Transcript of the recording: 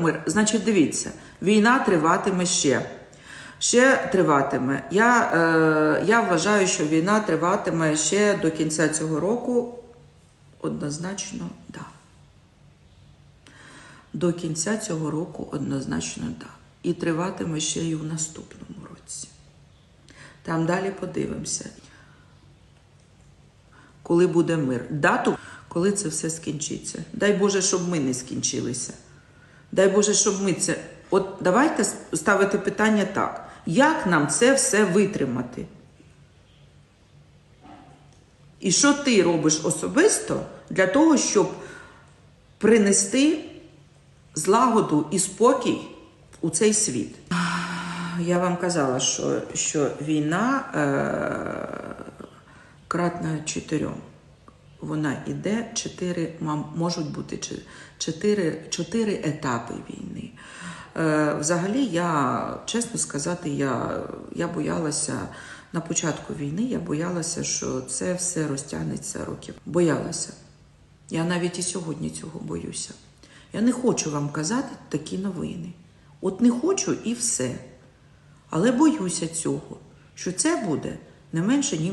Мир, значить, дивіться, війна триватиме ще. Ще триватиме. Я, е, я вважаю, що війна триватиме ще до кінця цього року. Однозначно, да. До кінця цього року однозначно да. І триватиме ще й у наступному році. Там далі подивимося. Коли буде мир. Дату, коли це все скінчиться. Дай Боже, щоб ми не скінчилися. Дай Боже, щоб ми це. От давайте ставити питання так: як нам це все витримати? І що ти робиш особисто для того, щоб принести злагоду і спокій у цей світ? Я вам казала, що, що війна е, кратна чотирьом. Вона іде чотири, можуть бути чотири, чотири етапи війни. Е, взагалі, я, чесно сказати, я, я боялася на початку війни, я боялася, що це все розтягнеться років. Боялася. Я навіть і сьогодні цього боюся. Я не хочу вам казати такі новини. От не хочу і все. Але боюся цього, що це буде не менше, ніж